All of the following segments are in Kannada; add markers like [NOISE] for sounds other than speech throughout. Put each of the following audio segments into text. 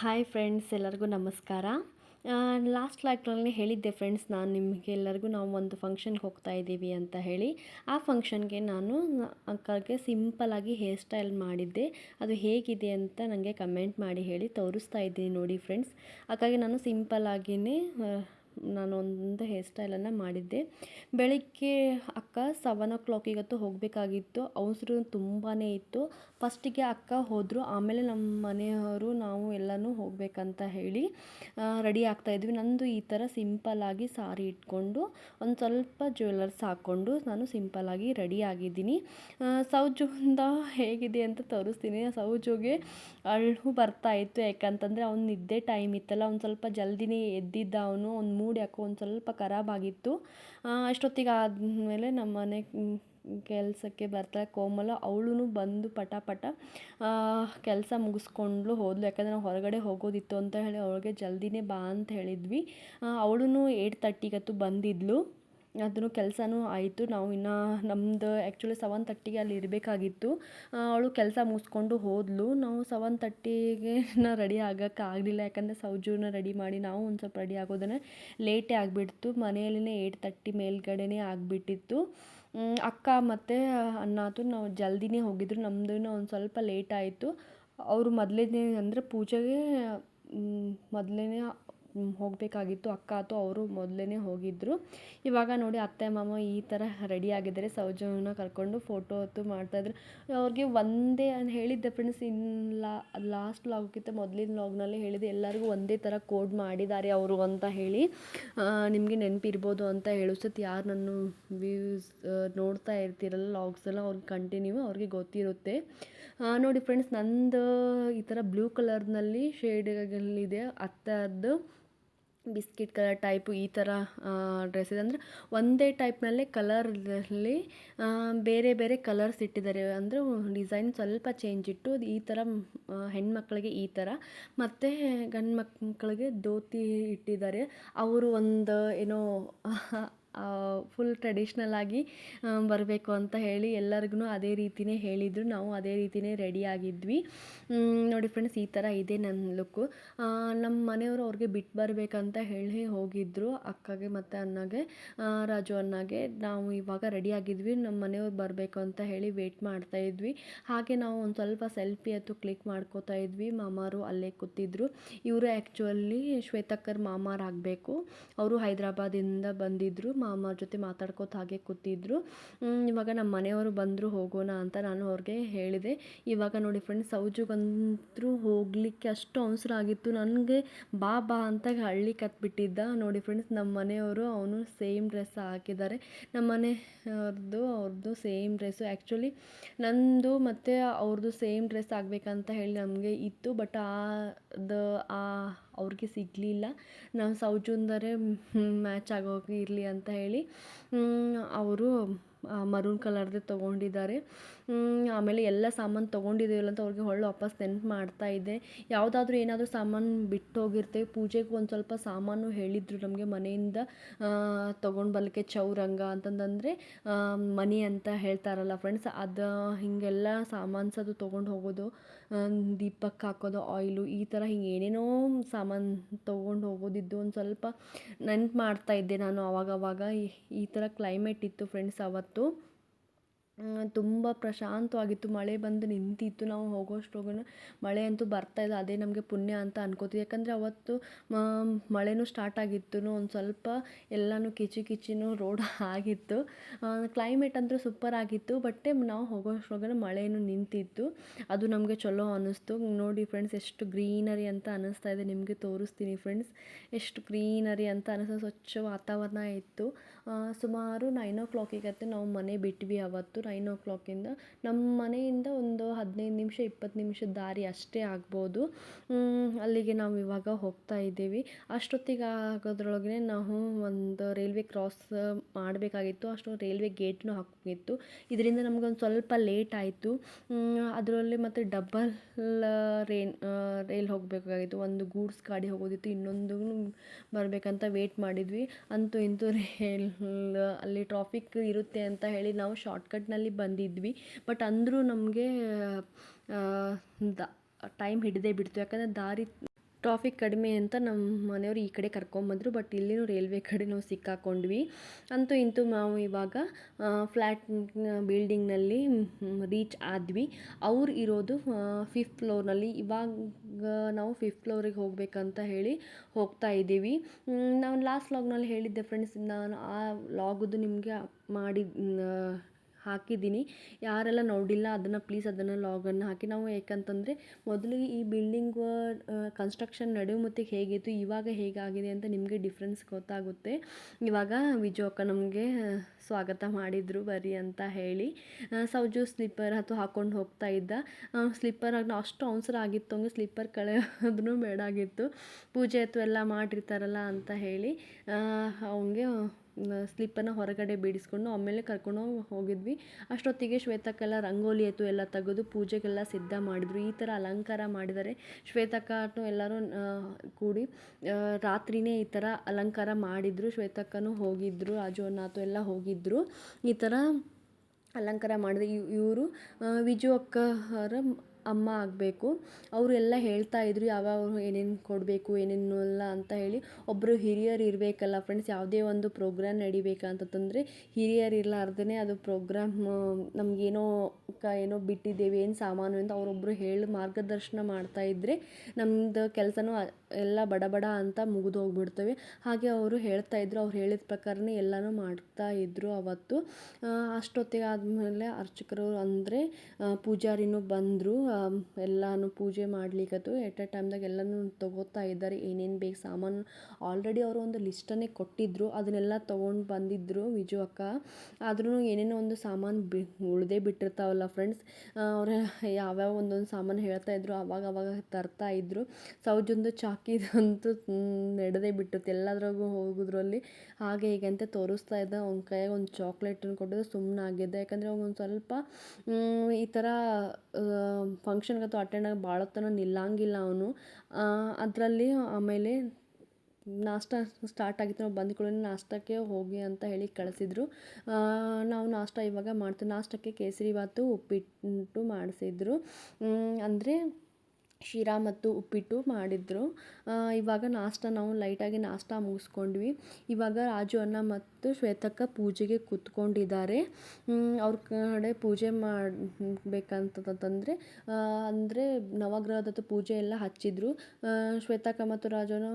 ಹಾಯ್ ಫ್ರೆಂಡ್ಸ್, ಎಲ್ಲರಿಗೂ ನಮಸ್ಕಾರ. ಲಾಸ್ಟ್ ಲಾಕ್ಡೌನಲ್ಲಿ ಹೇಳಿದ್ದೆ ಫ್ರೆಂಡ್ಸ್, ನಾನು ನಿಮಗೆ ಎಲ್ಲರಿಗೂ ನಾವು ಒಂದು ಫಂಕ್ಷನ್ಗೆ ಹೋಗ್ತಾ ಇದ್ದೀವಿ ಅಂತ ಹೇಳಿ. ಆ ಫಂಕ್ಷನ್ಗೆ ನಾನು ಅಕ್ಕಗೆ ಸಿಂಪಲಾಗಿ ಹೇರ್ ಸ್ಟೈಲ್ ಮಾಡಿದ್ದೆ. ಅದು ಹೇಗಿದೆ ಅಂತ ನನಗೆ ಕಮೆಂಟ್ ಮಾಡಿ ಹೇಳಿ ತೋರಿಸ್ತಾ ಇದ್ದೀನಿ ನೋಡಿ ಫ್ರೆಂಡ್ಸ್. ಅಕ್ಕಾಗೆ ನಾನು ಸಿಂಪಲ್ಲಾಗಿಯೇ ನಾನು ಒಂದು ಹೇರ್ ಸ್ಟೈಲನ್ನು ಮಾಡಿದ್ದೆ. ಬೆಳಗ್ಗೆ ಅಕ್ಕ ಸೆವೆನ್ ಓ ಕ್ಲಾಕಿಗತ್ತು ಹೋಗಬೇಕಾಗಿತ್ತು. ಅವಸರು ತುಂಬಾ ಇತ್ತು. ಫಸ್ಟಿಗೆ ಅಕ್ಕ ಹೋದರು. ಆಮೇಲೆ ನಮ್ಮ ಮನೆಯವರು, ನಾವು ಎಲ್ಲನೂ ಹೋಗಬೇಕಂತ ಹೇಳಿ ರೆಡಿ ಆಗ್ತಾಯಿದ್ವಿ ನಂದು ಈ ಥರ ಸಿಂಪಲ್ಲಾಗಿ ಸಾರಿ ಇಟ್ಕೊಂಡು, ಒಂದು ಸ್ವಲ್ಪ ಜ್ಯುವೆಲ್ಲರ್ಸ್ ಹಾಕ್ಕೊಂಡು ನಾನು ಸಿಂಪಲ್ಲಾಗಿ ರೆಡಿ ಆಗಿದ್ದೀನಿ. ಸೌಜುಂದ ಹೇಗಿದೆ ಅಂತ ತೋರಿಸ್ತೀನಿ. ಸೌಜುಗೆ ಅಳು ಬರ್ತಾ ಇತ್ತು. ಯಾಕಂತಂದರೆ ಅವ್ನು ನಿದ್ದೆ ಟೈಮ್ ಇತ್ತಲ್ಲ. ಒಂದು ಸ್ವಲ್ಪ ಜಲ್ದಿನೇ ಎದ್ದಿದ್ದ ಅವನು. ಒಂದು ಮೂಡ್ ಯಾಕೋ ಒಂದು ಸ್ವಲ್ಪ ಖರಾಬಾಗಿತ್ತು. ಅಷ್ಟೊತ್ತಿಗೆ ಆದಮೇಲೆ ನಮ್ಮ ಮನೆ ಕೆಲಸಕ್ಕೆ ಬರ್ತಾಳೆ ಕೋಮಲ ಅವಳು ಬಂದು ಪಟ ಪಟ ಕೆಲಸ ಮುಗಿಸ್ಕೊಂಡ್ಲು ಹೋದ್ಲು. ಯಾಕಂದರೆ ನಾವು ಹೊರಗಡೆ ಹೋಗೋದಿತ್ತು ಅಂತ ಹೇಳಿ ಅವಳಿಗೆ ಜಲ್ದಿನೇ ಬಾ ಅಂತ ಹೇಳಿದ್ವಿ. ಅವಳು ಏಟ್ ತರ್ಟಿಗತ್ತು ಬಂದಿದ್ಲು. ಅದನ್ನು ಕೆಲಸನೂ ಆಯಿತು. ನಾವು ಇನ್ನು ನಮ್ಮದು ಆ್ಯಕ್ಚುಲಿ ಸೆವೆನ್ ತರ್ಟಿಗೆ ಅಲ್ಲಿ ಇರಬೇಕಾಗಿತ್ತು. ಅವಳು ಕೆಲಸ ಮುಗಿಸ್ಕೊಂಡು ಹೋದಳು ನಾವು ಸೆವೆನ್ ತರ್ಟಿಗೆ ನಾ ರೆಡಿ ಆಗೋಕ್ಕಾಗಲಿಲ್ಲ ಯಾಕಂದರೆ ಸೌಜೂನ ರೆಡಿ ಮಾಡಿ ನಾವು ಒಂದು ಸ್ವಲ್ಪ ರೆಡಿ ಆಗೋದನ್ನೇ ಲೇಟೇ ಆಗಿಬಿಡ್ತು. ಮನೆಯಲ್ಲಿನೇ ಏಯ್ಟ್ ತರ್ಟಿ ಮೇಲ್ಗಡೆನೇ ಆಗಿಬಿಟ್ಟಿತ್ತು. ಅಕ್ಕ ಮತ್ತು ಅಣ್ಣಾತು ನಾವು ಜಲ್ದಿನೇ ಹೋಗಿದ್ರು. ನಮ್ಮದು ಒಂದು ಸ್ವಲ್ಪ ಲೇಟ್ ಆಯಿತು. ಅವರು ಮೊದಲೇ ಅಂದರೆ ಪೂಜೆಗೆ ಮೊದಲನೇ ಹೋಗಬೇಕಾಗಿತ್ತು, ಅಕ್ಕ ಅಥವಾ ಅವರು ಮೊದಲೇ ಹೋಗಿದ್ದರು ಇವಾಗ ನೋಡಿ ಅತ್ತೆ, ಮಾಮ ಈ ಥರ ರೆಡಿ ಆಗಿದ್ದಾರೆ. ಸೌಜನ್ನ ಕರ್ಕೊಂಡು ಫೋಟೋ ಹೊತ್ತು ಮಾಡ್ತಾಯಿದ್ರು ಅವ್ರಿಗೆ ಒಂದೇ ಹೇಳಿದ್ದೆ ಫ್ರೆಂಡ್ಸ್ ಲಾ ಲಾಸ್ಟ್ ಲಾಗ್ಗಿಂತ ಮೊದಲಿನ ಲಾಗ್ನಲ್ಲಿ ಹೇಳಿದೆ. ಎಲ್ಲರಿಗೂ ಒಂದೇ ಥರ ಕೋಡ್ ಮಾಡಿದ್ದಾರೆ ಅವರು ಅಂತ ಹೇಳಿ. ನಿಮಗೆ ನೆನಪಿರ್ಬೋದು ಅಂತ ಹೇಳಿಸುತ್ತ ಯಾರು ನನ್ನ ವ್ಯೂಸ್ ನೋಡ್ತಾ ಇರ್ತೀರಲ್ಲ ಲಾಗ್ಸ್ ಎಲ್ಲ, ಅವ್ರಿಗೆ ಕಂಟಿನ್ಯೂ ಅವ್ರಿಗೆ ಗೊತ್ತಿರುತ್ತೆ. ನೋಡಿ ಫ್ರೆಂಡ್ಸ್ ನಂದು ಈ ಥರ ಬ್ಲೂ ಕಲರ್ನಲ್ಲಿ ಶೇಡ್ಗಳಿದೆ ಅತ್ತರದ್ದು ಬಿಸ್ಕಿಟ್ ಕಲರ್ ಟೈಪು ಈ ಥರ ಡ್ರೆಸ್ ಇದೆ. ಅಂದರೆ ಒಂದೇ ಟೈಪ್ನಲ್ಲೇ ಕಲರಲ್ಲಿ ಬೇರೆ ಬೇರೆ ಕಲರ್ಸ್ ಇಟ್ಟಿದ್ದಾರೆ. ಅಂದರೆ ಡಿಸೈನ್ ಸ್ವಲ್ಪ ಚೇಂಜ್ ಇಟ್ಟು ಈ ಥರ ಹೆಣ್ಮಕ್ಳಿಗೆ ಈ ಥರ, ಮತ್ತು ಗಂಡು ಮಕ್ಕಳಿಗೆ ಧೋತಿ ಇಟ್ಟಿದ್ದಾರೆ. ಅವರು ಒಂದು, ಏನೋ ಫುಲ್ ಟ್ರೆಡಿಷ್ನಲ್ ಆಗಿ ಬರಬೇಕು ಅಂತ ಹೇಳಿ ಎಲ್ಲರಿಗೂ ಅದೇ ರೀತಿಯೇ ಹೇಳಿದರು. ನಾವು ಅದೇ ರೀತಿಯೇ ರೆಡಿ ಆಗಿದ್ವಿ. ನೋಡಿ ಫ್ರೆಂಡ್ಸ್ ಈ ಥರ ಇದೆ ನನ್ನ ಲುಕ್ಕು ನಮ್ಮ ಮನೆಯವರು ಅವ್ರಿಗೆ ಬಿಟ್ಟು ಬರಬೇಕಂತ ಹೇಳಿ ಹೋಗಿದ್ದರು ಅಕ್ಕಗೆ ಮತ್ತು ಅಣ್ಣಗೆ ರಾಜು ಅಣ್ಣಗೆ. ನಾವು ಇವಾಗ ರೆಡಿ ಆಗಿದ್ವಿ. ನಮ್ಮ ಮನೆಯವ್ರು ಬರಬೇಕು ಅಂತ ಹೇಳಿ ವೆಯ್ಟ್ ಮಾಡ್ತಾ ಇದ್ವಿ. ಹಾಗೆ ನಾವು ಒಂದು ಸ್ವಲ್ಪ ಸೆಲ್ಫಿ ಅಥವಾ ಕ್ಲಿಕ್ ಮಾಡ್ಕೋತಾ ಇದ್ವಿ. ಮಾಮಾರು ಅಲ್ಲೇ ಕೂತಿದ್ರು. ಇವರು ಆ್ಯಕ್ಚುಲಿ ಶ್ವೇತಕ್ಕರ್ ಮಾಮಾರಾಗಬೇಕು ಅವರು ಹೈದ್ರಾಬಾದಿಂದ ಬಂದಿದ್ದರು ಮಾಮ ಜೊತೆ ಮಾತಾಡ್ಕೋತ ಹಾಗೆ ಕೂತಿದ್ರು. ಇವಾಗ ನಮ್ಮ ಮನೆಯವರು ಬಂದರು ಹೋಗೋಣ ಅಂತ ನಾನು ಅವ್ರಿಗೆ ಹೇಳಿದೆ. ಇವಾಗ ನೋಡಿ ಫ್ರೆಂಡ್ಸ್ ಸೌಜುಗಂತರೂ ಹೋಗಲಿಕ್ಕೆ ಅಷ್ಟು ಅವಸರ ಆಗಿತ್ತು. ನನಗೆ ಬಾ ಬಾ ಅಂತ ಹಳ್ಳಿ ಕತ್ಬಿಟ್ಟಿದ್ದ ನೋಡಿ ಫ್ರೆಂಡ್ಸ್ ನಮ್ಮ ಮನೆಯವರು ಅವನು ಸೇಮ್ ಡ್ರೆಸ್ ಹಾಕಿದ್ದಾರೆ. ನಮ್ಮ ಮನೆಯವ್ರದ್ದು ಅವ್ರದ್ದು ಸೇಮ್ ಡ್ರೆಸ್ಸು ಆ್ಯಕ್ಚುಲಿ ನಂದು ಮತ್ತು ಅವ್ರದ್ದು ಸೇಮ್ ಡ್ರೆಸ್ ಆಗಬೇಕಂತ ಹೇಳಿ ನಮಗೆ ಇತ್ತು. ಬಟ್ ಆ, ದ, ಆ ಅವ್ರಿಗೆ ಸಿಗಲಿಲ್ಲ. ನಾವು ಸೌಜುಂದರೆ ಮ್ಯಾಚ್ ಆಗೋಗಿ ಇರಲಿ ಅಂತ ಹೇಳಿ ಅವರು ಮರೂನ್ ಕಲರ್ದೇ ತೊಗೊಂಡಿದ್ದಾರೆ. ಆಮೇಲೆ ಎಲ್ಲ ಸಾಮಾನು ತೊಗೊಂಡಿದ್ದೀವಲ್ಲ ಅಂತ ಅವ್ರಿಗೆ ಹೊಳ್ಳಿ ವಾಪಸ್ ನೆನ್ಪು ಮಾಡ್ತಾ ಇದ್ದೆ. ಯಾವುದಾದ್ರೂ ಏನಾದರೂ ಸಾಮಾನು ಬಿಟ್ಟು ಹೋಗಿರ್ತೇವೆ ಪೂಜೆಗೆ ಒಂದು ಸ್ವಲ್ಪ ಸಾಮಾನು ಹೇಳಿದರು ನಮಗೆ ಮನೆಯಿಂದ. ತೊಗೊಂಡು ಬರ್ಲಿಕ್ಕೆ ಚೌರಂಗ ಅಂತಂದಂದರೆ ಮನಿ ಅಂತ ಹೇಳ್ತಾರಲ್ಲ ಫ್ರೆಂಡ್ಸ್ ಅದು ಹೀಗೆಲ್ಲ ಸಾಮಾನ್ಸ್ ಅದು ತೊಗೊಂಡು ಹೋಗೋದು ದೀಪಕ್ಕೆ ಹಾಕೋದು ಆಯಿಲು ಈ ಥರ ಹಿಂಗೆ ಏನೇನೋ ಸಾಮಾನು ತೊಗೊಂಡು ಹೋಗೋದಿದ್ದು ಒಂದು ಸ್ವಲ್ಪ ನೆನ್ಪು ಮಾಡ್ತಾ ಇದ್ದೆ ನಾನು ಅವಾಗವಾಗ. ಈ ಥರ ಕ್ಲೈಮೇಟ್ ಇತ್ತು ಫ್ರೆಂಡ್ಸ್ ಅವತ್ತು. ತುಂಬ ಪ್ರಶಾಂತವಾಗಿತ್ತು. ಮಳೆ ಬಂದು ನಿಂತಿತ್ತು ನಾವು ಹೋಗೋಷ್ಟ್ರೊಳಗನೆ ಮಳೆ ಅಂತೂ ಬರ್ತಾ ಇಲ್ಲ. ಅದೇ ನಮಗೆ ಪುಣ್ಯ ಅಂತ ಅನ್ಕೋತೀವಿ. ಯಾಕಂದರೆ ಅವತ್ತು ಮಳೆನೂ ಸ್ಟಾರ್ಟ್ ಆಗಿತ್ತು ಒಂದು ಸ್ವಲ್ಪ ಎಲ್ಲನೂ ಕಿಚಿ ಕಿಚಿನೂ ರೋಡ್ [LAUGHS] ಆಗಿತ್ತು. ಕ್ಲೈಮೇಟ್ ಅಂತೂ ಸೂಪರ್ ಆಗಿತ್ತು. ಬಟ್ ನಾವು ಹೋಗೋಷ್ಟ್ರೊಳಗನೆ ಮಳೆನೂ ನಿಂತಿತ್ತು. ಅದು ನಮಗೆ ಚಲೋ ಅನ್ನಿಸ್ತು ನೋಡಿ ಫ್ರೆಂಡ್ಸ್ ಎಷ್ಟು ಗ್ರೀನರಿ ಅಂತ ಅನ್ನಿಸ್ತಾ ಇದೆ. ನಿಮಗೆ ತೋರಿಸ್ತೀನಿ ಫ್ರೆಂಡ್ಸ್ ಎಷ್ಟು ಗ್ರೀನರಿ ಅಂತ ಅನ್ನಿಸ್ತು ಸ್ವಚ್ಛ ವಾತಾವರಣ ಇತ್ತು. ಸುಮಾರು ನೈನ್ ಓ ಕ್ಲಾಕಿಗತ್ತೆ ನಾವು ಮನೆ ಬಿಟ್ವಿ ಅವತ್ತು. ನೈನ್ ಓ ಕ್ಲಾಕಿಂದ ನಮ್ಮ ಮನೆಯಿಂದ ಒಂದು ಹದಿನೈದು ನಿಮಿಷ, ಇಪ್ಪತ್ತು ನಿಮಿಷದ ದಾರಿ ಅಷ್ಟೇ ಆಗ್ಬೋದು. ಅಲ್ಲಿಗೆ ನಾವು ಇವಾಗ ಹೋಗ್ತಾ ಇದ್ದೀವಿ. ಅಷ್ಟೊತ್ತಿಗೆ ಆಗೋದ್ರೊಳಗೆ ನಾವು ಒಂದು ರೈಲ್ವೆ ಕ್ರಾಸ್ ಮಾಡಬೇಕಾಗಿತ್ತು. ಅಷ್ಟು ರೈಲ್ವೆ ಗೇಟ್ನೂ ಹಾಕಬೇಕಿತ್ತು ಇದರಿಂದ ನಮಗೊಂದು ಸ್ವಲ್ಪ ಲೇಟ್ ಆಯಿತು. ಅದರಲ್ಲಿ ಮತ್ತು ಡಬ್ಬಲ್ ರೈನ್ ರೈಲ್ ಹೋಗಬೇಕಾಗಿತ್ತು. ಒಂದು ಗೂಡ್ಸ್ ಗಾಡಿ ಹೋಗೋದಿತ್ತು. ಇನ್ನೊಂದು ಬರಬೇಕಂತ ವೇಟ್ ಮಾಡಿದ್ವಿ. ಅಂತೂ ಇಂತೂ ರೈಲ್ ಅಲ್ಲಿ ಟ್ರಾಫಿಕ್ ಇರುತ್ತೆ ಅಂತ ಹೇಳಿ ನಾವು ಶಾರ್ಟ್ಕಟ್ನಲ್ಲಿ ಬಂದಿದ್ವಿ. ಬಟ್ ಅಂದರೂ ನಮಗೆ ಟೈಮ್ ಹಿಡಿದೇ ಬಿಡ್ತು. ಯಾಕಂದರೆ ದಾರಿ ಟ್ರಾಫಿಕ್ ಕಡಿಮೆ ಅಂತ ನಮ್ಮ ಮನೆಯವರು ಈ ಕಡೆ ಕರ್ಕೊಂಬಂದರು ಬಟ್ ಇಲ್ಲಿನೂ ರೈಲ್ವೆ ಕಡೆ ನಾವು ಸಿಕ್ಕಾಕೊಂಡ್ವಿ. ಅಂತೂ ಇಂತೂ ನಾವು ಇವಾಗ ಫ್ಲ್ಯಾಟ್ ಬಿಲ್ಡಿಂಗ್ನಲ್ಲಿ ರೀಚ್ ಆದ್ವಿ. ಅವ್ರು ಇರೋದು ಫಿಫ್ತ್ ಫ್ಲೋರ್ನಲ್ಲಿ ಇವಾಗ ನಾವು ಫಿಫ್ತ್ ಫ್ಲೋರಿಗೆ ಹೋಗಬೇಕಂತ ಹೇಳಿ ಹೋಗ್ತಾ ಇದ್ದೀವಿ. ನಾವು ಲಾಸ್ಟ್ ಲಾಗ್ನಲ್ಲಿ ಹೇಳಿದ್ದೆ ಫ್ರೆಂಡ್ಸ್ ನಾನು ಆ ಲಾಗದು ನಿಮಗೆ ಮಾಡಿ ಹಾಕಿದ್ದೀನಿ. ಯಾರೆಲ್ಲ ನೋಡಿಲ್ಲ, ಅದನ್ನು ಪ್ಲೀಸ್ ಅದನ್ನು ಲಾಗನ್ನು ಹಾಕಿ. ನಾವು ಯಾಕಂತಂದರೆ ಮೊದಲಿಗೆ ಈ ಬಿಲ್ಡಿಂಗ್ ಕನ್ಸ್ಟ್ರಕ್ಷನ್ ನಡೆಯುವ ಮತ್ತು ಹೇಗಿತ್ತು, ಇವಾಗ ಹೇಗಾಗಿದೆ ಅಂತ ನಿಮಗೆ ಡಿಫ್ರೆನ್ಸ್ ಗೊತ್ತಾಗುತ್ತೆ. ಇವಾಗ ವಿಜು ಅಕ್ಕ ನಮಗೆ ಸ್ವಾಗತ ಮಾಡಿದರು, ಬರ್ರಿ ಅಂತ ಹೇಳಿ. ಸೌಜು ಸ್ಲಿಪ್ಪರ್ ಅಥವಾ ಹಾಕ್ಕೊಂಡು ಹೋಗ್ತಾ ಇದ್ದ. ಸ್ಲಿಪ್ಪರ್ ಅಷ್ಟು ಅವಸರ ಆಗಿತ್ತು ಹಂಗೆ ಸ್ಲಿಪ್ಪರ್ ಕಳೆಯೋದೂ ಬೇಡಾಗಿತ್ತು ಪೂಜೆ ಅಥವಾ ಎಲ್ಲ ಮಾಡಿರ್ತಾರಲ್ಲ ಅಂತ ಹೇಳಿ ಅವನಿಗೆ ಸ್ಲಿಪ್ಪನ್ನು ಹೊರಗಡೆ ಬಿಡಿಸ್ಕೊಂಡು ಆಮೇಲೆ ಕರ್ಕೊಂಡು ಹೋಗಿದ್ವಿ. ಅಷ್ಟೊತ್ತಿಗೆ ಶ್ವೇತಕ್ಕೆಲ್ಲ ರಂಗೋಲಿ ಆಯಿತು ಎಲ್ಲ ತೆಗೆದು ಪೂಜೆಗೆಲ್ಲ ಸಿದ್ಧ ಮಾಡಿದ್ರು. ಈ ಥರ ಅಲಂಕಾರ ಮಾಡಿದರೆ ಶ್ವೇತಕ್ಕನು ಎಲ್ಲರೂ ಕೂಡಿ ರಾತ್ರಿಯೇ ಈ ಥರ ಅಲಂಕಾರ ಮಾಡಿದರು. ಶ್ವೇತಕ್ಕನೂ ಹೋಗಿದ್ದರು ರಾಜು ಅನ್ನಾತು ಎಲ್ಲ ಹೋಗಿದ್ದರು ಈ ಥರ ಅಲಂಕಾರ ಮಾಡಿದೆ. ಇವರು ವಿಜು ಅಕ್ಕರ ಅಮ್ಮ ಆಗಬೇಕು. ಅವರು ಎಲ್ಲ ಹೇಳ್ತಾ ಇದ್ರು ಯಾವ್ಯಾವ ಏನೇನು ಕೊಡಬೇಕು, ಏನೇನು ಅಲ್ಲ ಅಂತ ಹೇಳಿ ಒಬ್ಬರು ಹಿರಿಯರು ಇರಬೇಕಲ್ಲ ಫ್ರೆಂಡ್ಸ್ ಯಾವುದೇ ಒಂದು ಪ್ರೋಗ್ರಾಮ್ ನಡಿಬೇಕಂತಂದರೆ ಹಿರಿಯರು ಇರಲಾರ್ದೇ ಅದು ಪ್ರೋಗ್ರಾಮ್ ನಮಗೇನೋ ಕ, ಏನೋ ಬಿಟ್ಟಿದ್ದೇವೆ, ಏನು ಸಾಮಾನು ಅಂತ ಅವರೊಬ್ಬರು ಹೇಳಿ ಮಾರ್ಗದರ್ಶನ ಮಾಡ್ತಾ ಇದ್ದರೆ ನಮ್ಮದು ಕೆಲಸನೂ ಎಲ್ಲ ಬಡಬಡ ಬಡ ಅಂತ ಮುಗಿದು ಹೋಗ್ಬಿಡ್ತವೆ. ಹಾಗೆ ಅವರು ಹೇಳ್ತಾ ಇದ್ರು, ಅವ್ರು ಹೇಳಿದ ಪ್ರಕಾರನೇ ಎಲ್ಲನೂ ಮಾಡ್ತಾ ಇದ್ದರು ಅವತ್ತು. ಅಷ್ಟೊತ್ತಿಗೆ ಆದಮೇಲೆ ಅರ್ಚಕರು ಅಂದರೆ ಪೂಜಾರಿನೂ ಬಂದರು. ಎಲ್ಲನೂ ಪೂಜೆ ಮಾಡ್ಲಿಕ್ಕತ್ತು ಎಟ್ ಎ ಟೈಮ್ದಾಗ ಎಲ್ಲನೂ ತೊಗೋತಾ ಇದ್ದಾರೆ. ಏನೇನು ಬೇಕು ಸಾಮಾನು. ಆಲ್ರೆಡಿ ಅವರು ಒಂದು ಲಿಸ್ಟನ್ನೇ ಕೊಟ್ಟಿದ್ದರು ಅದನ್ನೆಲ್ಲ ತೊಗೊಂಡು ಬಂದಿದ್ದರು ವಿಜು ಅಕ್ಕ ಆದ್ರೂ ಏನೇನೋ ಒಂದು ಸಾಮಾನು ಬಿ, ಉಳಿದೇ ಬಿಟ್ಟಿರ್ತಾವಲ್ಲ ಫ್ರೆಂಡ್ಸ್ ಅವ್ರು ಯಾವ್ಯಾವ ಒಂದೊಂದು ಸಾಮಾನು ಹೇಳ್ತಾ ಇದ್ರು, ಅವಾಗ ಅವಾಗ ತರ್ತಾ ಇದ್ದರು ಸೌಜಂದು ಚಾಕಿದಂತೂ ನಡೆದೇ ಬಿಟ್ಟಿತ್ತು. ಎಲ್ಲದ್ರಾಗೂ ಹೋಗೋದ್ರಲ್ಲಿ. ಹಾಗೆ ಹೀಗೆ ಅಂತ ತೋರಿಸ್ತಾ ಇದ್ದ. ಅವ್ನ ಕೈಯಾಗ ಒಂದು ಚಾಕ್ಲೇಟನ್ನು ಕೊಟ್ಟಿದ್ದು. ಸುಮ್ಮನೆ ಆಗಿದ್ದೆ ಯಾಕಂದರೆ ಒಂದು ಸ್ವಲ್ಪ ಈ ಥರ ಫಂಕ್ಷನ್ಗಂತೂ ಅಟೆಂಡ್ ಆಗಿ ಭಾಳ ಹೊತ್ತನ ನಿಲ್ಲಂಗಿಲ್ಲ ಅವನು. ಅದರಲ್ಲಿ ಆಮೇಲೆ ನಾಷ್ಟ ಸ್ಟಾರ್ಟ್ ಆಗಿತ್ತು, ನಾವು ಬಂದ ಕೂಡಲೇ ನಾಷ್ಟಕ್ಕೆ ಹೋಗಿ ಅಂತ ಹೇಳಿ ಕಳಿಸಿದ್ರು. ನಾವು ನಾಷ್ಟ ಇವಾಗ ಮಾಡ್ತೀವಿ. ನಾಷ್ಟಕ್ಕೆ ಕೇಸರಿ ಭಾತು, ಉಪ್ಪಿಟ್ಟು ಮಾಡಿಸಿದ್ರು. ಅಂದರೆ ಶಿರಾ ಮತ್ತು ಉಪ್ಪಿಟ್ಟು ಮಾಡಿದ್ರು. ಇವಾಗ ನಾಷ್ಟ ನಾವು ಲೈಟಾಗಿ ನಾಷ್ಟ ಮುಗಿಸ್ಕೊಂಡ್ವಿ. ಇವಾಗ ರಾಜು ಅಣ್ಣ ಮತ್ತು ಶ್ವೇತಕ್ಕ ಪೂಜೆಗೆ ಕೂತ್ಕೊಂಡಿದ್ದಾರೆ. ಅವ್ರ ಕಡೆ ಪೂಜೆ ಮಾಡಬೇಕಂತಂತಂದರೆ ಅಂದರೆ ನವಗ್ರಹದತ್ತು ಪೂಜೆ ಎಲ್ಲ ಹಚ್ಚಿದ್ರು. ಶ್ವೇತಕ್ಕ ಮತ್ತು ರಾಜನ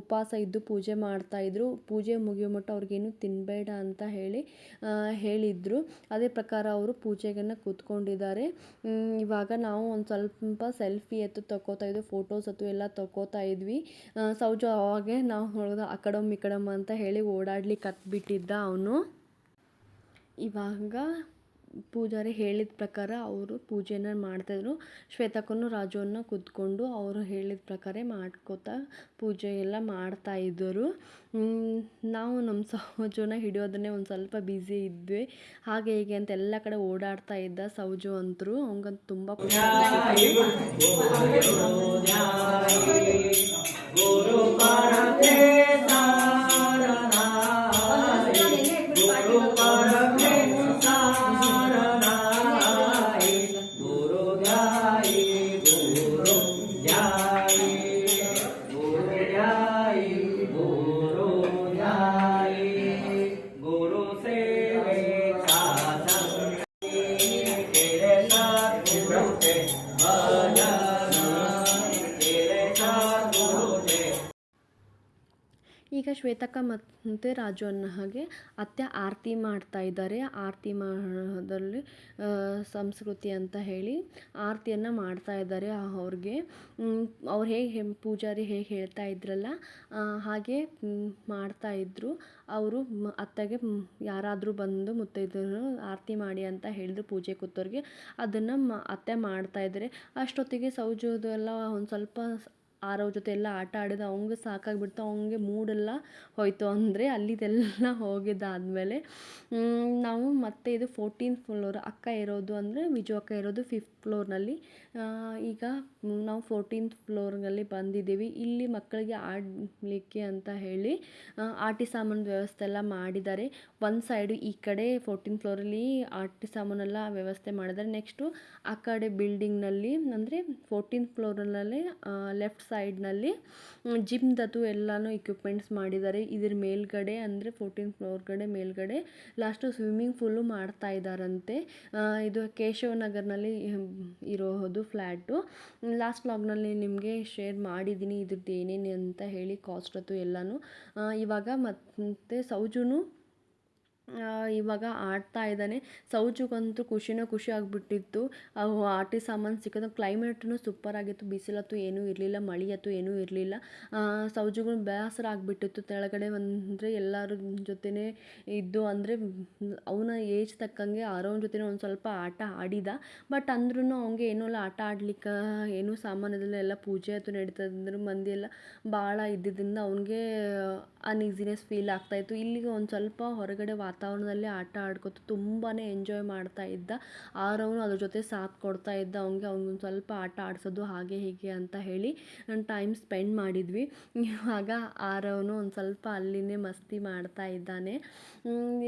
ಉಪವಾಸ ಇದ್ದು ಪೂಜೆ ಮಾಡ್ತಾಯಿದ್ರು ಪೂಜೆ ಮುಗಿಯೋ ಮಟ್ಟ ಅವ್ರಿಗೇನು ತಿನ್ನಬೇಡ ಅಂತ ಹೇಳಿ ಹೇಳಿದರು. ಅದೇ ಪ್ರಕಾರ ಅವರು ಪೂಜೆಗನ್ನು ಕೂತ್ಕೊಂಡಿದ್ದಾರೆ. ಇವಾಗ ನಾವು ಒಂದು ಸ್ವಲ್ಪ ಸೆಲ್ಫಿ ತಗೋತಾ ಇದ್ವಿ ಫೋಟೋಸ್ ಅಂತೂ ಎಲ್ಲ ತಗೋತಾ ಇದ್ವಿ. ಸೌಜು ಅವಾಗೆ ನಾವು ನೋಡಿದ ಆ ಕಡಮ್ ಈ ಕಡಮ್ ಅಂತ ಹೇಳಿ ಓಡಾಡ್ಲಿಕ್ಕೆ ಹತ್ಬಿಟ್ಟಿದ್ದ ಅವನು. ಇವಾಗ ಪೂಜಾರಿ ಹೇಳಿದ ಪ್ರಕಾರ ಅವರು ಪೂಜೆನ ಮಾಡ್ತಾಯಿದ್ರು ಶ್ವೇತಕ್ಕನು ರಾಜುವನ್ನ ಕೂತ್ಕೊಂಡು ಅವರು ಹೇಳಿದ ಪ್ರಕಾರ ಮಾಡ್ಕೋತಾ ಪೂಜೆ ಎಲ್ಲ ಮಾಡ್ತಾಯಿದ್ದರು ನಾವು ನಮ್ಮ ಸೌಜುನ ಹಿಡಿಯೋದನ್ನೇ ಒಂದು ಸ್ವಲ್ಪ ಬ್ಯುಸಿ ಇದ್ವಿ. ಹಾಗೆ ಹೀಗೆ ಅಂತ ಎಲ್ಲ ಕಡೆ ಓಡಾಡ್ತಾ ಇದ್ದ ಸೌಜು ಅಂತರು. ಅವಂಗಂತ ತುಂಬ ಖುಷಿ. ಶ್ವೇತಕ್ಕ ಮತ್ತು ರಾಜು ಅನ್ನೋ ಹಾಗೆ ಅತ್ತೆ ಆರತಿ ಮಾಡ್ತಾ ಇದ್ದಾರೆ. ಆರತಿ ಮಾಡೋದ್ರಲ್ಲಿ ಸಂಸ್ಕೃತಿ ಅಂತ ಹೇಳಿ ಆರತಿಯನ್ನು ಮಾಡ್ತಾ ಇದ್ದಾರೆ ಅವ್ರಿಗೆ. ಅವ್ರು ಹೇಗೆ ಪೂಜಾರಿ ಹೇಗೆ ಹೇಳ್ತಾ ಇದ್ರಲ್ಲ ಹಾಗೆ ಮಾಡ್ತಾ ಇದ್ದರು ಅವರು ಅತ್ತೆಗೆ ಯಾರಾದರೂ ಬಂದು ಮುತ್ತೈದರು ಆರತಿ ಮಾಡಿ ಅಂತ ಹೇಳಿದ್ರು ಪೂಜೆ ಕೂತೋರಿಗೆ ಅದನ್ನು ಅತ್ತೆ ಮಾಡ್ತಾ ಇದ್ದಾರೆ. ಅಷ್ಟೊತ್ತಿಗೆ ಸೌಜದೆಲ್ಲ ಒಂದು ಸ್ವಲ್ಪ ಆರವ್ರ ಜೊತೆ ಎಲ್ಲ ಆಟ ಆಡಿದ ಅವಂಗೆ ಸಾಕಾಗಿಬಿಡ್ತು, ಅವಂಗೆ ಮೂಡೆಲ್ಲ ಹೋಯಿತು. ಅಂದರೆ ಅಲ್ಲಿದೆಲ್ಲ ಹೋಗಿದ್ದಾದಮೇಲೆ ನಾವು ಮತ್ತೆ ಇದು ಫೋರ್ಟೀನ್ತ್ ಫ್ಲೋರ್ ಅಕ್ಕ ಇರೋದು ಅಂದರೆ ವಿಜು ಅಕ್ಕ ಇರೋದು ಫಿಫ್ತ್ ಫ್ಲೋರ್ನಲ್ಲಿ ಈಗ ನಾವು ಫೋರ್ಟೀನ್ತ್ ಫ್ಲೋರ್ನಲ್ಲಿ ಬಂದಿದ್ದೀವಿ. ಇಲ್ಲಿ ಮಕ್ಕಳಿಗೆ ಆಡಲಿಕ್ಕೆ ಅಂತ ಹೇಳಿ ಆಟಿ ಸಾಮಾನು ವ್ಯವಸ್ಥೆ ಎಲ್ಲ ಮಾಡಿದ್ದಾರೆ. ಒಂದು ಸೈಡು ಈ ಕಡೆ ಫೋರ್ಟೀನ್ ಫ್ಲೋರಲ್ಲಿ ಆಟಿ ಸಾಮಾನೆಲ್ಲ ವ್ಯವಸ್ಥೆ ಮಾಡಿದ್ದಾರೆ. ನೆಕ್ಸ್ಟು ಆ ಕಡೆ ಬಿಲ್ಡಿಂಗ್ನಲ್ಲಿ ಅಂದರೆ ಫೋರ್ಟೀನ್ ಫ್ಲೋರ್ನಲ್ಲಿ ಲೆಫ್ಟ್ ಸೈಡ್ನಲ್ಲಿ ಜಿಮ್ದದು ಎಲ್ಲಾನು ಇಕ್ವಿಪ್ಮೆಂಟ್ಸ್ ಮಾಡಿದ್ದಾರೆ. ಇದ್ರ ಮೇಲ್ಗಡೆ ಅಂದರೆ ಫೋರ್ಟೀನ್ ಫ್ಲೋರ್ಗಡೆ ಮೇಲ್ಗಡೆ ಲಾಸ್ಟು ಸ್ವಿಮ್ಮಿಂಗ್ ಫುಲ್ಲು ಮಾಡ್ತಾ ಇದ್ದಾರಂತೆ. ಇದು ಕೇಶವನಗರ್ನಲ್ಲಿ ಇರೋದು ಫ್ಲ್ಯಾಟು ಲಾಸ್ಟ್ ವ್ಲಾಗ್ನಲ್ಲಿ ನಿಮಗೆ ಶೇರ್ ಮಾಡಿದ್ದೀನಿ ಇದ್ರದ್ದು ಏನೇನು ಅಂತ ಹೇಳಿ ಕಾಸ್ಟ್ ಅದು ಎಲ್ಲನೂ. ಇವಾಗ ಮತ್ತೆ ಸೌಜುನು ಇವಾಗ ಆಡ್ತಾ ಇದ್ದಾನೆ. ಸೌಜುಗಂತೂ ಖುಷಿನೂ ಖುಷಿ ಆಗಿಬಿಟ್ಟಿತ್ತು. ಅವು ಆಟಿ ಸಾಮಾನು ಸಿಕ್ಕಿದ ಕ್ಲೈಮೇಟೂ ಸೂಪರ್ ಆಗಿತ್ತು. ಬಿಸಿಲತ್ತು ಏನೂ ಇರಲಿಲ್ಲ, ಮಳೆಯತ್ತು ಏನೂ ಇರಲಿಲ್ಲ. ಸೌಜುಗಳು ಬೇಸರ ಆಗಿಬಿಟ್ಟಿತ್ತು. ಕೆಳಗಡೆ ಅಂದರೆ ಎಲ್ಲರ ಜೊತೆನೇ ಇದ್ದು ಅಂದರೆ ಅವನ ಏಜ್ ತಕ್ಕಂಗೆ ಆರೋನ ಜೊತೆ ಒಂದು ಸ್ವಲ್ಪ ಆಟ ಆಡಿದ. ಬಟ್ ಅಂದ್ರೂ ಅವನಿಗೆ ಏನೂ ಇಲ್ಲ, ಆಟ ಆಡ್ಲಿಕ್ಕೆ ಏನೂ ಸಾಮಾನದಲ್ಲ ಎಲ್ಲ ಪೂಜೆ ಆಯ್ತು ನಡೀತದಂದ್ರೆ ಮಂದಿ ಎಲ್ಲ ಭಾಳ ಇದ್ದಿದ್ದರಿಂದ ಅವನಿಗೆ ಅನ್ಈಸಿನೆಸ್ ಫೀಲ್ ಆಗ್ತಾಯಿತ್ತು ಇಲ್ಲಿಗೆ ಒಂದು ಸ್ವಲ್ಪ ಹೊರಗಡೆ ವಾತಾವರಣದಲ್ಲಿ ಆಟ ಆಡ್ಕೊತ ತುಂಬಾ ಎಂಜಾಯ್ ಮಾಡ್ತಾ ಇದ್ದ. ಆರವನು ಅದ್ರ ಜೊತೆ ಸಾಥ್ ಕೊಡ್ತಾ ಇದ್ದ. ಅವ್ನಿಗೆ ಒಂದು ಸ್ವಲ್ಪ ಆಟ ಆಡಿಸೋದು ಹಾಗೆ ಹೀಗೆ ಅಂತ ಹೇಳಿ ಟೈಮ್ ಸ್ಪೆಂಡ್ ಮಾಡಿದ್ವಿ. ಇವಾಗ ಆರವನು ಒಂದು ಸ್ವಲ್ಪ ಅಲ್ಲಿನೇ ಮಸ್ತಿ ಮಾಡ್ತಾ ಇದ್ದಾನೆ.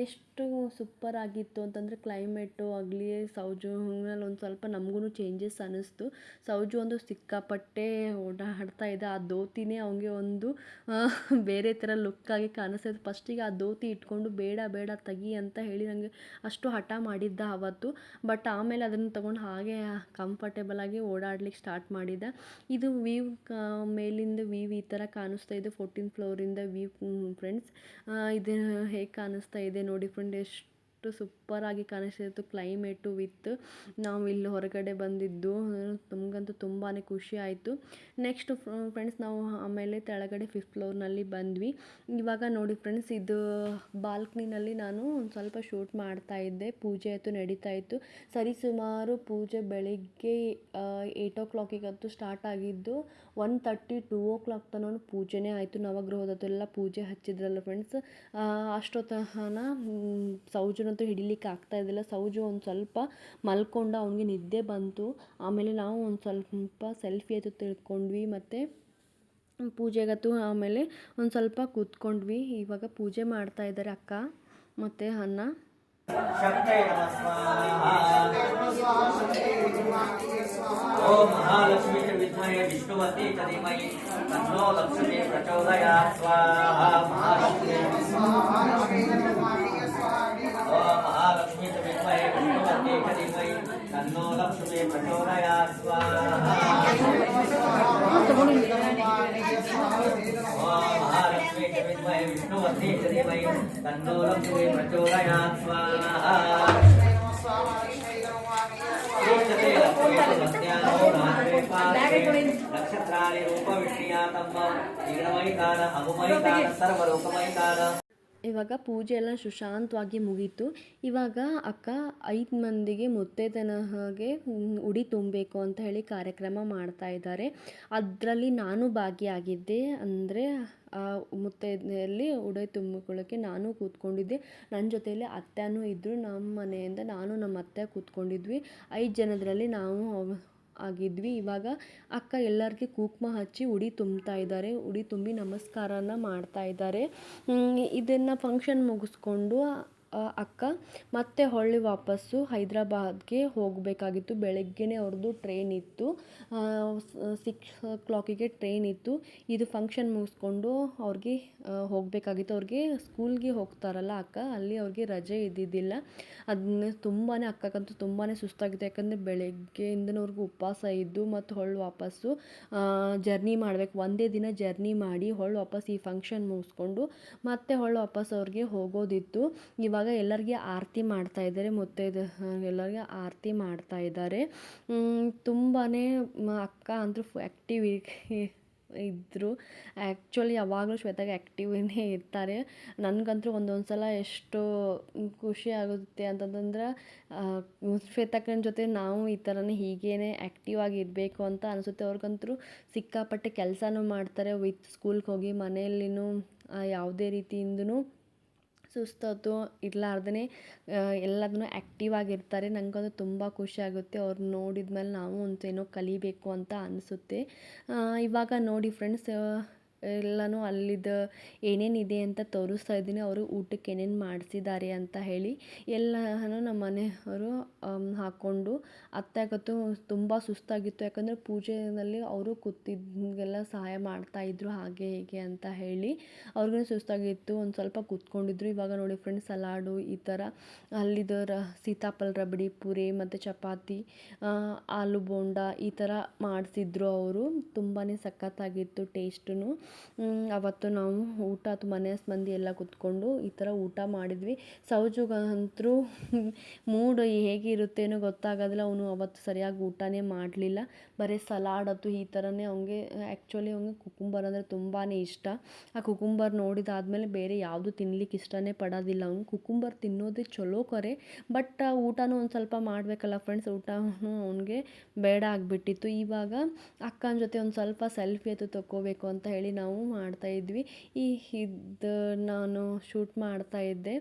ಎಷ್ಟು ಸೂಪರ್ ಆಗಿತ್ತು ಅಂತಂದರೆ ಕ್ಲೈಮೇಟು ಆಗಲಿ, ಸೌಜು ಮೇಲೆ ಒಂದು ಸ್ವಲ್ಪ ನಮಗೂ ಚೇಂಜಸ್ ಅನ್ನಿಸ್ತು. ಸೌಜು ಒಂದು ಸಿಕ್ಕಾಪಟ್ಟೆ ಓಡಾಡ್ತಾ ಇದ್ದ ಆ ಧೋತಿನೇ ಅವನಿಗೆ ಒಂದು ಬೇರೆ ಥರ ಲುಕ್ಕಾಗಿ ಕಾಣಿಸ್ತಾ ಫಸ್ಟಿಗೆ ಆ ಧೋತಿ ಇಟ್ಕೊಂಡು ಬೇಡ ಬೇಡ ತೆಗಿ ಅಂತ ಹೇಳಿ ನನಗೆ ಅಷ್ಟು ಹಠ ಮಾಡಿದ್ದ ಆವತ್ತು. ಬಟ್ ಆಮೇಲೆ ಅದನ್ನು ತೊಗೊಂಡು ಹಾಗೆ ಕಂಫರ್ಟೇಬಲ್ ಆಗಿ ಓಡಾಡ್ಲಿಕ್ಕೆ ಸ್ಟಾರ್ಟ್ ಮಾಡಿದ. ಇದು ವೀವ್ ಮೇಲಿಂದ ವೀವ್ ಈ ಥರ ಕಾಣಿಸ್ತಾ ಇದೆ. ಫೋರ್ಟೀನ್ ಫ್ಲೋರಿಂದ ವೀವ್ ಫ್ರೆಂಡ್ಸ್ ಇದು ಹೇಗೆ ಕಾಣಿಸ್ತಾ ಇದೆ ನೋಡಿ ಫ್ರೆಂಡ್ ಎಷ್ಟು ಸೂಪರಾಗಿ ಕಾಣಿಸ್ತಿತ್ತು ಕ್ಲೈಮೇಟು ವಿತ್ ನಾವು ಇಲ್ಲಿ ಹೊರಗಡೆ ಬಂದಿದ್ದು, ನಮಗಂತೂ ತುಂಬಾ ಖುಷಿ ಆಯಿತು. ನೆಕ್ಸ್ಟ್ ಫ್ರೆಂಡ್ಸ್ ನಾವು ಆಮೇಲೆ ತೆಳಗಡೆ ಫಿಫ್ತ್ ಫ್ಲೋರ್ನಲ್ಲಿ ಬಂದ್ವಿ. ಇವಾಗ ನೋಡಿ ಫ್ರೆಂಡ್ಸ್ ಇದು ಬಾಲ್ಕನಿನಲ್ಲಿ ನಾನು ಒಂದು ಸ್ವಲ್ಪ ಶೂಟ್ ಮಾಡ್ತಾ ಇದ್ದೆ. ಪೂಜೆ ಆಯಿತು, ನಡೀತಾ ಇತ್ತು. ಸರಿ, ಸುಮಾರು ಪೂಜೆ ಬೆಳಿಗ್ಗೆ ಏಯ್ಟ್ ಓ ಕ್ಲಾಕಿಗಂತೂ ಸ್ಟಾರ್ಟ್ ಆಗಿದ್ದು one thirty two o'clock ತನಕ ಪೂಜೆನೇ ಆಯಿತು. ನವಗ್ರಹದತ್ತೆಲ್ಲ ಪೂಜೆ ಹಚ್ಚಿದ್ರಲ್ಲ ಫ್ರೆಂಡ್ಸ್ ಅಷ್ಟೊತ್ತನ ಸೌಜನಂತೂ ಹಿಡಿಲಿಕ್ಕೆ ಮಲ್ಕೊಳ್ಳಿಕ್ಕೆ ಆಗ್ತಾ ಇದ್ದಿಲ್ಲ. ಸೌಜು ಒಂದು ಸ್ವಲ್ಪ ಮಲ್ಕೊಂಡು ಅವನಿಗೆ ನಿದ್ದೆ ಬಂತು. ಆಮೇಲೆ ನಾವು ಒಂದು ಸ್ವಲ್ಪ ಸೆಲ್ಫಿ ಅದು ತಿಳ್ಕೊಂಡ್ವಿ ಮತ್ತು ಪೂಜೆಗತ್ತು ಆಮೇಲೆ ಒಂದು ಸ್ವಲ್ಪ ಕೂತ್ಕೊಂಡ್ವಿ. ಇವಾಗ ಪೂಜೆ ಮಾಡ್ತಾ ಇದ್ದಾರೆ ಅಕ್ಕ ಮತ್ತು ಅನ್ನ ಮಹಾಲಕ್ಷ್ಮೀ ಲಕ್ಷ್ಮೀ ಸ್ವಾಹ ಮಹಾಲಕ್ಷ್ಮೀ. ఓం మహాలక్ష్మీ విద్మహే విష్ణుమతే ధీమహి తన్నో లక్ష్మీ ప్రచోదయాత్ ఓం మహాలక్ష్మీ విద్మహే విష్ణుమతే ధీమహి తన్నో లక్ష్మీ ప్రచోదయాత్ నక్షత్రాణి రూప విష్ణుయాతమ్మ నిగణమైకాన అగుమైకాన ಇವಾಗ ಪೂಜೆ ಎಲ್ಲ ಸುಶಾಂತವಾಗಿ ಮುಗೀತು. ಇವಾಗ ಅಕ್ಕ ಐದು ಮಂದಿಗೆ ಮುತ್ತೈದನ ಹಾಗೆ ಉಡಿ ತುಂಬಬೇಕು ಅಂತ ಹೇಳಿ ಕಾರ್ಯಕ್ರಮ ಮಾಡ್ತಾ ಇದ್ದಾರೆ. ಅದರಲ್ಲಿ ನಾನು ಭಾಗಿಯಾಗಿದ್ದೆ ಅಂದರೆ ಆ ಮುತ್ತೈದೆಯಲ್ಲಿ ಉಡಿ ತುಂಬಿಕೊಳ್ಳೋಕ್ಕೆ ನಾನು ಕೂತ್ಕೊಂಡಿದ್ದೆ. ನನ್ನ ಜೊತೆಯಲ್ಲಿ ಅತ್ತೆನೂ ಇದ್ದರು ನಮ್ಮ ಮನೆಯಿಂದ ನಾನು ನಮ್ಮ ಅತ್ತೆ ಕೂತ್ಕೊಂಡಿದ್ವಿ. ಐದು ಜನದರಲ್ಲಿ ನಾವು ಆಗಿದ್ವಿ. ಇವಾಗ ಅಕ್ಕ ಎಲ್ಲರಿಗೆ ಕುಂಕುಮ ಹಚ್ಚಿ ಉಡಿ ತುಂಬ್ತಾ ಇದ್ದಾರೆ. ಉಡಿ ತುಂಬಿ ನಮಸ್ಕಾರನ ಮಾಡ್ತಾ ಇದ್ದಾರೆ. ಇದನ್ನು ಫಂಕ್ಷನ್ ಮುಗಿಸ್ಕೊಂಡು ಅಕ್ಕ, ಮತ್ತೆ ಹೊಳ್ಳಿ ವಾಪಸ್ಸು ಹೈದ್ರಾಬಾದ್ಗೆ ಹೋಗಬೇಕಾಗಿತ್ತು. ಬೆಳಗ್ಗೆನೇ ಅವ್ರದ್ದು ಟ್ರೈನ್ ಇತ್ತು. ಸಿಕ್ಸ್ ಓ ಕ್ಲಾಕಿಗೆ ಟ್ರೈನ್ ಇತ್ತು. ಇದು ಫಂಕ್ಷನ್ ಮುಗಿಸ್ಕೊಂಡು ಅವ್ರಿಗೆ ಹೋಗಬೇಕಾಗಿತ್ತು. ಅವ್ರಿಗೆ ಸ್ಕೂಲ್ಗೆ ಹೋಗ್ತಾರಲ್ಲ ಅಕ್ಕ, ಅಲ್ಲಿ ಅವ್ರಿಗೆ ರಜೆ ಇದ್ದಿದ್ದಿಲ್ಲ. ಅದನ್ನ ತುಂಬಾ ಅಕ್ಕಕ್ಕಂತೂ ತುಂಬಾ ಸುಸ್ತಾಗಿತ್ತು. ಯಾಕಂದರೆ ಬೆಳಗ್ಗೆಯಿಂದನೂ ಅವ್ರಿಗೆ ಉಪವಾಸ ಇದ್ದು ಮತ್ತು ಹೊಳ್ಳಿ ವಾಪಸ್ಸು ಜರ್ನಿ ಮಾಡಬೇಕು. ಒಂದೇ ದಿನ ಜರ್ನಿ ಮಾಡಿ ಹೊಳ್ಳಿ ವಾಪಸ್ ಈ ಫಂಕ್ಷನ್ ಮುಗಿಸ್ಕೊಂಡು ಮತ್ತೆ ಹೊಳ್ಳಿ ವಾಪಸ್ ಅವ್ರಿಗೆ ಹೋಗೋದಿತ್ತು. ಇವಾಗ ಎಲ್ಲರಿಗೆ ಆರತಿ ಮಾಡ್ತಾ ಇದ್ದಾರೆ, ಮುತ್ತೈದೆ ಎಲ್ಲರಿಗೆ ಆರತಿ ಮಾಡ್ತಾ ಇದ್ದಾರೆ. ತುಂಬಾ ಅಕ್ಕ ಅಂತೂ ಆ್ಯಕ್ಟಿವ್ ಇದ್ದರು ಆ್ಯಕ್ಚುಲಿ ಯಾವಾಗಲೂ ಶ್ವೇತಾಗೆ ಆ್ಯಕ್ಟಿವೇ ಇರ್ತಾರೆ. ನನಗಂತೂ ಒಂದೊಂದು ಸಲ ಎಷ್ಟು ಖುಷಿ ಆಗುತ್ತೆ ಅಂತಂದ್ರೆ ಶ್ವೇತಕ್ಕನ ಜೊತೆ ನಾವು ಈ ಥರನೇ ಹೀಗೇ ಆ್ಯಕ್ಟಿವ್ ಆಗಿ ಇರಬೇಕು ಅಂತ ಅನಿಸುತ್ತೆ. ಅವ್ರಿಗಂತೂ ಸಿಕ್ಕಾಪಟ್ಟೆ ಕೆಲಸನೂ ಮಾಡ್ತಾರೆ. ವಿತ್ ಸ್ಕೂಲ್ಗೆ ಹೋಗಿ ಮನೆಯಲ್ಲಿನೂ ಯಾವುದೇ ರೀತಿಯಿಂದನೂ. ಸುಸ್ತು ಇರಲಾರ್ದೇ ಎಲ್ಲದನ್ನು ಆ್ಯಕ್ಟಿವ್ ಆಗಿರ್ತಾರೆ. ನನಗಂತೂ ತುಂಬ ಖುಷಿ ಆಗುತ್ತೆ. ಅವ್ರು ನೋಡಿದ ಮೇಲೆ ನಾವು ಒಂದು ಏನೋ ಕಲಿಬೇಕು ಅಂತ ಅನಿಸುತ್ತೆ. ಇವಾಗ ನೋಡಿ ಫ್ರೆಂಡ್ಸ್ ಎಲ್ಲನೂ ಏನೇನು ಏನೇನಿದೆ ಅಂತ ತೋರಿಸ್ತಾ ಇದ್ದೀನಿ. ಅವರು ಊಟಕ್ಕೆ ಏನೇನು ಮಾಡಿಸಿದ್ದಾರೆ ಅಂತ ಹೇಳಿ ಎಲ್ಲನೂ ನಮ್ಮ ಮನೆಯವರು ಹಾಕ್ಕೊಂಡು ಅತ್ತೆಗಂತೂ ತುಂಬ ಸುಸ್ತಾಗಿತ್ತು. ಯಾಕಂದರೆ ಪೂಜೆಯಲ್ಲಿ ಅವರು ಕೂತಿದ್ದೆಲ್ಲ ಸಹಾಯ ಮಾಡ್ತಾಯಿದ್ರು ಹಾಗೆ ಹೀಗೆ ಅಂತ ಹೇಳಿ ಅವ್ರಿಗೂ ಸುಸ್ತಾಗಿತ್ತು. ಒಂದು ಸ್ವಲ್ಪ ಕೂತ್ಕೊಂಡಿದ್ರು. ಇವಾಗ ನೋಡಿ ಫ್ರೆಂಡ್ಸ್ ಸಲಾಡು ಈ ಥರ ಅಲ್ಲಿದ್ದ ರ, ಸೀತಾಫಲ ರಬಡಿ, ಪೂರಿ ಮತ್ತು ಚಪಾತಿ ಆಲೂ ಬೋಂಡ ಈ ಥರ ಮಾಡಿಸಿದ್ರು ಅವರು. ತುಂಬಾ ಸಖತ್ತಾಗಿತ್ತು ಟೇಸ್ಟೂ ಅವತ್ತು ನಾವು ಊಟ ಮನೆ ಮಂದಿ ಎಲ್ಲ ಕೂತ್ಕೊಂಡು ಈ ಥರ ಊಟ ಮಾಡಿದ್ವಿ. ಸೌಜುಗಂತೂ ಮೂಡ್ ಹೇಗಿರುತ್ತೇನೋ ಗೊತ್ತಾಗೋದಿಲ್ಲ. ಅವನು ಅವತ್ತು ಸರಿಯಾಗಿ ಊಟನೇ ಮಾಡಲಿಲ್ಲ. ಬರೀ ಸಲಾಡ್ ಅದು ಈ ಥರನೇ ಅವನಿಗೆ ಆ್ಯಕ್ಚುಲಿ ಅವ್ನಿಗೆ ಕುಕುಂಬರ್ ಅಂದರೆ ತುಂಬಾ ಇಷ್ಟ. ಆ ಕುಕುಂಬರ್ ನೋಡಿದಾದ್ಮೇಲೆ ಬೇರೆ ಯಾವುದು ತಿನ್ಲಿಕ್ಕೆ ಇಷ್ಟನೇ ಪಡೋದಿಲ್ಲ. ಅವನು ಕುಕುಂಬರ್ ತಿನ್ನೋದೇ ಚಲೋ ಕರೆ ಬಟ್ ಊಟನೂ ಒಂದು ಸ್ವಲ್ಪ ಮಾಡಬೇಕಲ್ಲ ಫ್ರೆಂಡ್ಸ್ ಊಟನೂ ಅವನಿಗೆ ಬೇಡ ಆಗಿಬಿಟ್ಟಿತ್ತು. ಇವಾಗ ಅಕ್ಕನ ಜೊತೆ ಒಂದು ಸ್ವಲ್ಪ ಸೆಲ್ಫಿ ಅದು ತಗೋಬೇಕು ಅಂತ ಹೇಳಿ ನಾವು ಮಾಡ್ತಾಯಿದ್ವಿ ಈ ಇದು ನಾನು ಶೂಟ್ ಮಾಡ್ತಾಯಿದ್ದೆ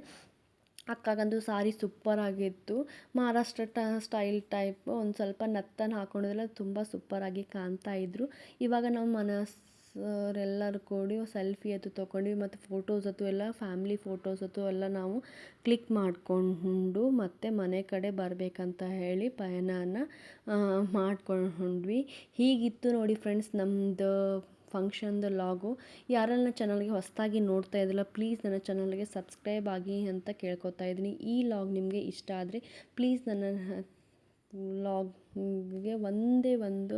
ಅಕ್ಕಗಂತೂ ಸಾರಿ ಸೂಪರ್ ಆಗಿತ್ತು. ಮಹಾರಾಷ್ಟ್ರ ಟ ಸ್ಟೈಲ್ ಟೈಪ್ ಒಂದು ಸ್ವಲ್ಪ ನತ್ತನ್ನು ಹಾಕೊಂಡಿದ್ರೆಲ್ಲ ತುಂಬ ಸೂಪರಾಗಿ ಕಾಣ್ತಾ ಇದ್ದರು ಇವಾಗ ನಾವು ಮನಸ್ಸರೆಲ್ಲರೂ ಕೂಡಿ ಸೆಲ್ಫಿ ಅದು ತೊಗೊಂಡ್ವಿ ಮತ್ತು ಫೋಟೋಸ್ ಅದು ಎಲ್ಲ ಫ್ಯಾಮ್ಲಿ ಫೋಟೋಸ್ ಅದು ಎಲ್ಲ ನಾವು ಕ್ಲಿಕ್ ಮಾಡಿಕೊಂಡು ಮತ್ತೆ ಮನೆ ಕಡೆ ಬರಬೇಕಂತ ಹೇಳಿ ಪಯಣನ ಮಾಡ್ಕೊಂಡ್ವಿ. ಹೀಗಿತ್ತು ನೋಡಿ ಫ್ರೆಂಡ್ಸ್ ನಮ್ಮದು ಫಂಕ್ಷನ್ದು ಲಾಗು ಯಾರೆಲ್ಲ ನನ್ನ ಚಾನಲ್ಗೆ ಹೊಸದಾಗಿ ನೋಡ್ತಾ ಇದ್ದಿಲ್ಲ, ಪ್ಲೀಸ್ ನನ್ನ ಚಾನಲ್ಗೆ ಸಬ್ಸ್ಕ್ರೈಬ್ ಆಗಿ ಅಂತ ಕೇಳ್ಕೊತಾ ಇದ್ದೀನಿ. ಈ ಲಾಗ್ ನಿಮಗೆ ಇಷ್ಟ ಆದರೆ ಪ್ಲೀಸ್ ನನ್ನ ಲಾಗ್ಗೆ ಒಂದೇ ಒಂದು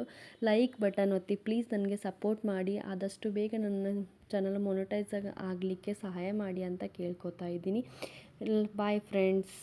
ಲೈಕ್ ಬಟನ್ ಒತ್ತಿ, ಪ್ಲೀಸ್ ನನಗೆ ಸಪೋರ್ಟ್ ಮಾಡಿ. ಆದಷ್ಟು ಬೇಗ ನನ್ನ ಚಾನಲ್ ಮೊನಿಟೈಸ್ ಆಗಲಿಕ್ಕೆ ಸಹಾಯ ಮಾಡಿ ಅಂತ ಕೇಳ್ಕೊತಾ ಇದ್ದೀನಿ. Bye friends.